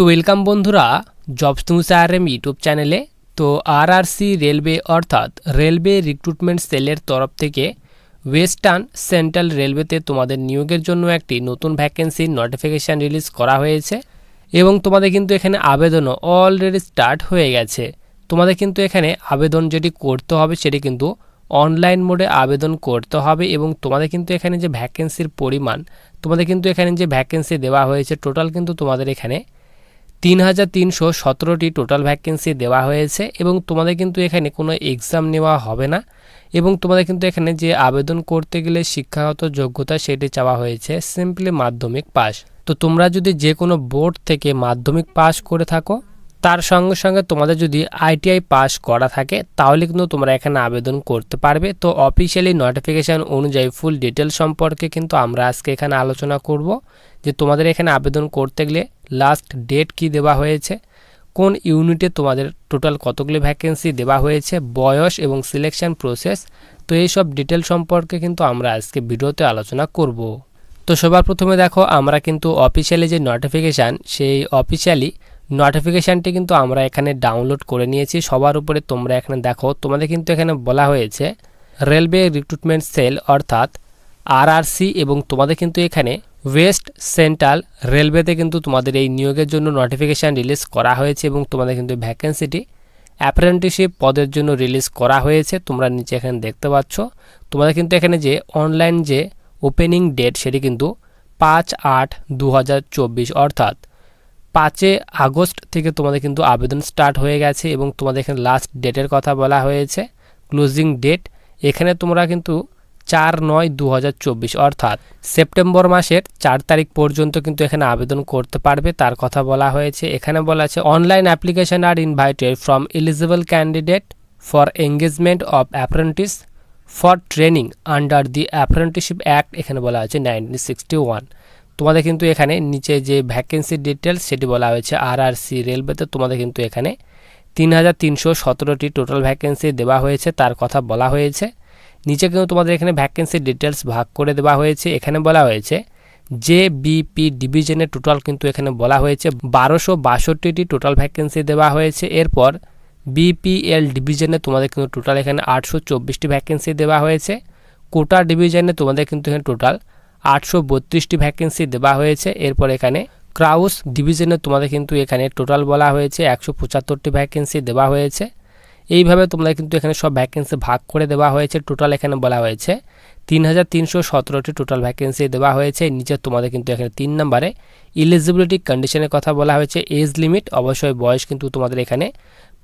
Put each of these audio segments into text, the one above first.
তো ওয়েলকাম বন্ধুরা jobs news R M YouTube চ্যানেলে তো আরআরসি রেলওয়ে অর্থাৎ রেলওয়ে রিক্রুটমেন্ট সেলের তরফ থেকে ওয়েস্টার্ন সেন্ট্রাল রেলওয়েতে তোমাদের নিয়োগের জন্য একটি নতুন ভ্যাকেন্সির নোটিফিকেশান রিলিজ করা হয়েছে এবং তোমাদের কিন্তু এখানে আবেদনও অলরেডি স্টার্ট হয়ে গেছে। তোমাদের কিন্তু এখানে আবেদন যেটি করতে হবে সেটি কিন্তু অনলাইন মোডে আবেদন করতে হবে এবং তোমাদের কিন্তু এখানে যে ভ্যাকেন্সির পরিমাণ, তোমাদের কিন্তু এখানে যে ভ্যাকেন্সি দেওয়া হয়েছে টোটাল কিন্তু তোমাদের এখানে তিন হাজার তিনশো সতেরোটি টোটাল ভ্যাকেন্সি দেওয়া হয়েছে এবং তোমাদের কিন্তু এখানে কোনো এক্সাম নেওয়া হবে না এবং তোমাদের কিন্তু এখানে যে আবেদন করতে গেলে শিক্ষাগত যোগ্যতা সেটি চাওয়া হয়েছে সিম্পলি মাধ্যমিক পাস তো তোমরা যদি যে কোনো বোর্ড থেকে মাধ্যমিক পাস করে থাকো তার সঙ্গে সঙ্গে তোমাদের যদি আইটিআই পাস করা থাকে, তাহলে কিন্তু তোমরা এখানে আবেদন করতে পারবে। তো অফিসিয়ালি নোটিফিকেশান অনুযায়ী ফুল ডিটেল সম্পর্কে কিন্তু আমরা আজকে এখানে আলোচনা করব, যে তোমাদের এখানে আবেদন করতে গেলে লাস্ট ডেট কি দেওয়া হয়েছে, কোন ইউনিটে তোমাদের টোটাল কতগুলি ভ্যাকেন্সি দেওয়া হয়েছে, বয়স এবং সিলেকশন প্রসেস তো এইসব ডিটেল সম্পর্কে কিন্তু আমরা আজকে ভিডিওতে আলোচনা করব। তো সবার প্রথমে দেখো, আমরা কিন্তু অফিসিয়ালি যে নোটিফিকেশান সেই অফিসিয়ালি নোটিফিকেশানটি কিন্তু আমরা এখানে ডাউনলোড করে নিয়েছি। সবার উপরে তোমরা এখানে দেখো, তোমাদের কিন্তু এখানে বলা হয়েছে রেলওয়ে রিক্রুটমেন্ট সেল অর্থাৎ আরআরসি এবং তোমাদের কিন্তু এখানে ওয়েস্ট সেন্ট্রাল রেলওয়েতে কিন্তু তোমাদের এই নিয়োগের জন্য নোটিফিকেশান রিলিজ করা হয়েছে এবং তোমাদের কিন্তু ভ্যাকেন্সিটি অ্যাপ্রেন্টিসশিপ পদের জন্য রিলিজ করা হয়েছে। তোমরা নিচে এখানে দেখতে পাচ্ছ। তোমাদের কিন্তু এখানে যে অনলাইন যে ওপেনিং ডেট সেটি কিন্তু পাঁচ আট দু অর্থাৎ পাঁচে আগস্ট থেকে তোমাদের কিন্তু আবেদন স্টার্ট হয়ে গেছে এবং তোমাদের এখানে লাস্ট ডেটের কথা বলা হয়েছে ক্লোজিং ডেট এখানে তোমরা কিন্তু চার নয় দু অর্থাৎ সেপ্টেম্বর মাসের চার তারিখ পর্যন্ত কিন্তু এখানে আবেদন করতে পারবে, তার কথা বলা হয়েছে। এখানে বলা আছে online application are invited from eligible candidate for engagement of apprentice for training under the apprenticeship act এখানে বলা হয়েছে নাইনটিন সিক্সটি ওয়ান তোমাদের কিন্তু এখানে নিচে যে ভ্যাকেন্সি ডিটেলস সেটি বলা হয়েছে আর আর সি রেলওয়েতে তোমাদের কিন্তু এখানে তিন হাজার তিনশো সতেরোটি টোটাল ভ্যাকেন্সি দেওয়া হয়েছে, তার কথা বলা হয়েছে। নিচে কিন্তু তোমাদের এখানে ভ্যাকেন্সি ডিটেলস ভাগ করে দেওয়া হয়েছে। এখানে বলা হয়েছে যে বিপি ডিভিশনে টোটাল কিন্তু এখানে বলা হয়েছে, বারোশো বাষট্টিটি টোটাল ভ্যাকেন্সি দেওয়া হয়েছে। এরপর বিপিএল ডিভিশনে তোমাদের কিন্তু টোটাল এখানে আটশো চব্বিশটি ভ্যাকেন্সি দেওয়া হয়েছে। কোটা ডিভিশনে তোমাদের কিন্তু এখানে টোটাল আটশো বত্রিশটি ভ্যাকেন্সি দেওয়া হয়েছে। এরপর এখানে ক্রাউস ডিভিশনে তোমাদের কিন্তু এখানে টোটাল বলা হয়েছে, একশো পঁচাত্তরটি ভ্যাকেন্সি দেওয়া হয়েছে। এইভাবে তোমরা কিন্তু এখানে সব ভ্যাকেন্সি ভাগ করে দেওয়া হয়েছে টোটাল এখানে বলা হয়েছে। তিন হাজার তিনশো সতেরোটি টোটাল ভ্যাকেন্সি দেওয়া হয়েছে। নিচে তোমাদের কিন্তু এখানে তিন নম্বরে ইলিজিবিলিটি কন্ডিশনের কথা বলা হয়েছে এজ লিমিট অবশ্যই বয়স কিন্তু তোমাদের এখানে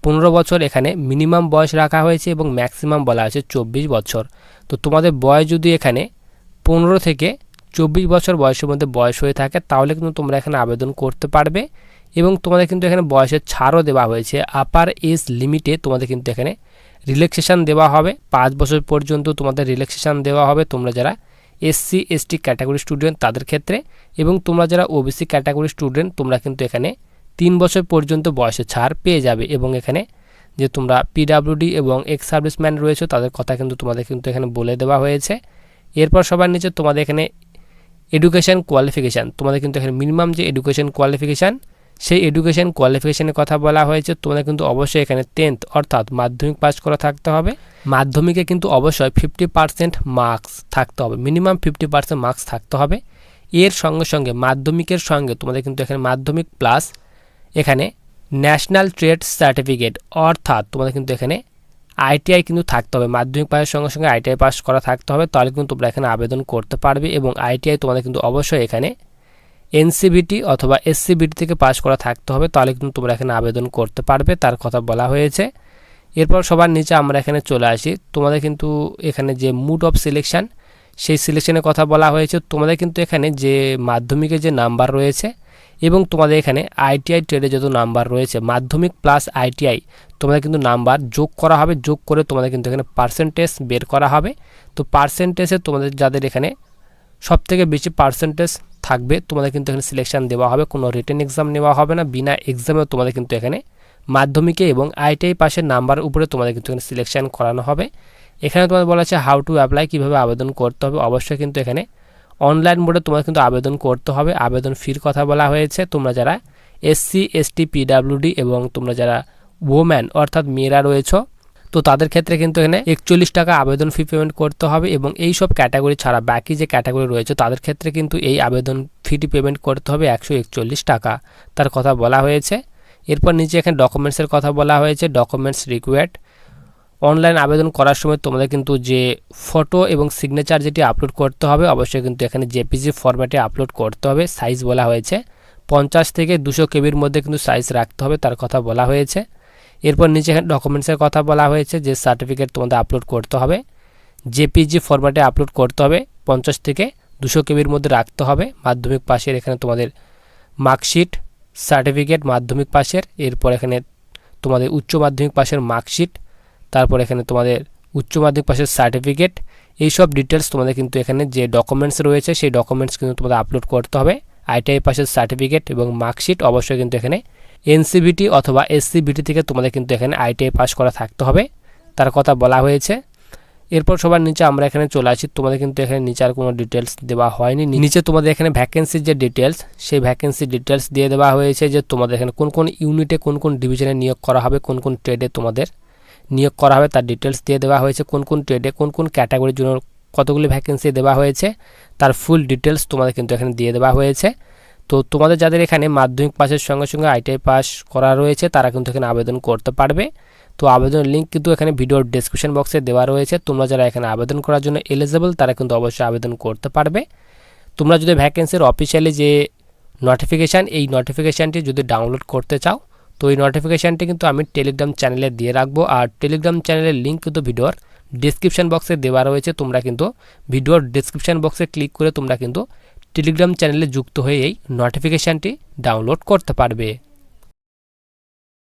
পনেরো বছর এখানে মিনিমাম বয়স রাখা হয়েছে এবং ম্যাক্সিমাম বলা হয়েছে চব্বিশ বছর। তো তোমাদের বয়স যদি এখানে পনেরো থেকে চব্বিশ বছর বয়সের মধ্যে বয়স হয়ে থাকে, তাহলে কিন্তু তোমরা এখানে আবেদন করতে পারবে এবং তোমাদের কিন্তু এখানে বয়সের ছাড়ও দেওয়া হয়েছে। আপার এজ লিমিটে তোমাদের কিন্তু এখানে রিল্যাক্সেশান দেওয়া হবে। পাঁচ বছর পর্যন্ত তোমাদের রিল্যাক্সেশান দেওয়া হবে তোমরা যারা এসসি এসটি ক্যাটাগরি স্টুডেন্ট তাদের ক্ষেত্রে এবং তোমরা যারা ওবিসি ক্যাটাগরি স্টুডেন্ট তোমরা কিন্তু এখানে তিন বছর পর্যন্ত বয়সের ছাড় পেয়ে যাবে এবং এখানে যে তোমরা পিডাব্লিউডি এবং এক্স সার্ভিসম্যান রয়েছে তাদের কথা কিন্তু তোমাদের কিন্তু এখানে বলে দেওয়া হয়েছে। এরপর সবার নিচে তোমাদের এখানে এডুকেশান কোয়ালিফিকেশান তোমাদের কিন্তু এখানে মিনিমাম যে এডুকেশান কোয়ালিফিকেশান সেই এডুকেশান কোয়ালিফিকেশানের কথা বলা হয়েছে। তোমাদের কিন্তু অবশ্যই এখানে টেন্থ অর্থাৎ মাধ্যমিক পাস করা থাকতে হবে। মাধ্যমিকে কিন্তু অবশ্যই ফিফটি পার্সেন্ট মার্কস থাকতে হবে। মিনিমাম ফিফটি পার্সেন্ট মার্কস থাকতে হবে। এর সঙ্গে সঙ্গে মাধ্যমিকের সঙ্গে তোমাদের কিন্তু এখানে মাধ্যমিক প্লাস এখানে ন্যাশনাল ট্রেড সার্টিফিকেট অর্থাৎ তোমাদের কিন্তু এখানে আইটিআই কিন্তু থাকতে হবে। মাধ্যমিক পাশের সঙ্গে সঙ্গে আইটিআই পাস করা থাকতে হবে, তাহলে কিন্তু তোমরা এখানে আবেদন করতে পারবে এবং আইটিআই তোমাদের কিন্তু অবশ্যই এখানে এনসিবিটি অথবা এসসিবিটি থেকে পাস করা থাকতে হবে, তাহলে কিন্তু তোমরা এখানে আবেদন করতে পারবে, তার কথা বলা হয়েছে। এরপর সবার নিচে আমরা এখানে চলে আসি। তোমাদের কিন্তু এখানে যে মুড অফ সিলেকশান, সেই সিলেকশনের কথা বলা হয়েছে। তোমাদের কিন্তু এখানে যে মাধ্যমিকের যে নাম্বার রয়েছে এবং তোমাদের এখানে আইটিআই ট্রেডে যত নাম্বার রয়েছে, মাধ্যমিক প্লাস আইটিআই তোমাদের কিন্তু নাম্বার যোগ করা হবে, যোগ করে তোমাদের কিন্তু এখানে পার্সেন্টেজ বের করা হবে। তো পার্সেন্টেজে তোমাদের যাদের এখানে সব থেকে বেশি পার্সেন্টেজ থাকবে, তোমাদের কিন্তু এখানে সিলেকশান দেওয়া হবে, কোনো রিটেন এক্সাম নেওয়া হবে না, বিনা এক্সামেও তোমাদের কিন্তু এখানে মাধ্যমিকে এবং আইটিআই পাশের নাম্বার উপরে তোমাদের কিন্তু এখানে সিলেকশান করানো হবে। এখানে তোমাদের বলা আছে হাউ টু অ্যাপ্লাই কীভাবে আবেদন করতে হবে, অবশ্যই কিন্তু এখানে অনলাইন মোডে তোমাদের কিন্তু আবেদন করতে হবে। আবেদন ফির কথা বলা হয়েছে। তোমরা যারা এসসি এসটি পিডাব্লিউডি এবং তোমরা যারা ওম্যান অর্থাৎ মেয়েরা রয়েছে, তো তাদের ক্ষেত্রে কিন্তু এখানে একচল্লিশ টাকা আবেদন ফি পেমেন্ট করতে হবে এবং এই সব ক্যাটাগরি ছাড়া বাকি যে ক্যাটাগরি রয়েছে, তাদের ক্ষেত্রে কিন্তু এই আবেদন ফিটি পেমেন্ট করতে হবে একশো একচল্লিশ টাকা। তার কথা বলা হয়েছে। এরপর নিচে এখানে ডকুমেন্টসের কথা বলা হয়েছে। ডকুমেন্টস রিকোয়ার্ড অনলাইন আবেদন করার সময় তোমাদের কিন্তু যে ফটো এবং সিগনেচার যেটি আপলোড করতে হবে, অবশ্যই কিন্তু এখানে জেপিজি ফরম্যাটে আপলোড করতে হবে। সাইজ বলা হয়েছে। পঞ্চাশ থেকে দুশো কেবির মধ্যে কিন্তু সাইজ রাখতে হবে, তার কথা বলা হয়েছে। এরপর নিচে এখানে ডকুমেন্টসের কথা বলা হয়েছে, যে সার্টিফিকেট তোমাদের আপলোড করতে হবে। জেপিজি ফরম্যাটে আপলোড করতে হবে, পঞ্চাশ থেকে দুশো কেবির মধ্যে রাখতে হবে। মাধ্যমিক পাশের এখানে তোমাদের মার্কশিট সার্টিফিকেট মাধ্যমিক পাশের, এরপর এখানে তোমাদের উচ্চ মাধ্যমিক পাশের মার্কশিট তারপর এখানে তোমাদের উচ্চ মাধ্যমিক পাশের সার্টিফিকেট এইসব ডিটেলস তোমাদের কিন্তু এখানে যে ডকুমেন্টস রয়েছে, সেই ডকুমেন্টস কিন্তু তোমাদের আপলোড করতে হবে। আইটিআই পাশের সার্টিফিকেট এবং মার্কশিট অবশ্যই কিন্তু এখানে এনসিবিটি অথবা এসসিবিটি থেকে তোমাদের কিন্তু এখানে আইটিআই পাস করা থাকতে হবে। তার কথা বলা হয়েছে। এরপর সবার নিচে আমরা এখানে চলে আসি। তোমাদের কিন্তু এখানে নিচে আর কোনো ডিটেলস দেওয়া হয়নি। নিচে তোমাদের এখানে ভ্যাকেন্সির যে ডিটেলস সেই ভ্যাকেন্সি ডিটেলস দিয়ে দেওয়া হয়েছে যে তোমাদের এখানে কোন কোন ইউনিটে কোন কোন ডিভিশনে নিয়োগ করা হবে, কোন কোন ট্রেডে তোমাদের নিয়োগ করা হবে, তার ডিটেলস দিয়ে দেওয়া হয়েছে, কোন কোন ট্রেডে কোন কোন ক্যাটাগরির জন্য কতগুলি ভ্যাকেন্সি দেওয়া হয়েছে, তার ফুল ডিটেলস তোমাদের কিন্তু এখানে দিয়ে দেওয়া হয়েছে। তো তোমাদের যাদের এখানে মাধ্যমিক পাসের সঙ্গে সঙ্গে আইটিআই পাস করা রয়েছে, তারা কিন্তু এখানে আবেদন করতে পারবে। তো আবেদনের লিঙ্ক কিন্তু এখানে ভিডিওর ডেসক্রিপশন বক্সে দেওয়া রয়েছে। তোমরা যারা এখানে আবেদন করার জন্য এলিজেবল তারা কিন্তু অবশ্যই আবেদন করতে পারবে। তোমরা যদি ভ্যাকেন্সির অফিসিয়ালি যে নোটিফিকেশান এই নোটিফিকেশানটি যদি ডাউনলোড করতে চাও তো এই নোটিফিকেশানটি কিন্তু আমি টেলিগ্রাম চ্যানেলে দিয়ে রাখব। আর টেলিগ্রাম চ্যানেলের লিঙ্ক কিন্তু ভিডিওর ডিসক্রিপশান বক্সে দেওয়া রয়েছে। তোমরা কিন্তু ভিডিওর ডিসক্রিপশান বক্সে ক্লিক করে তোমরা কিন্তু টেলিগ্রাম চ্যানেলে যুক্ত হয়ে এই নোটিফিকেশানটি ডাউনলোড করতে পারবে।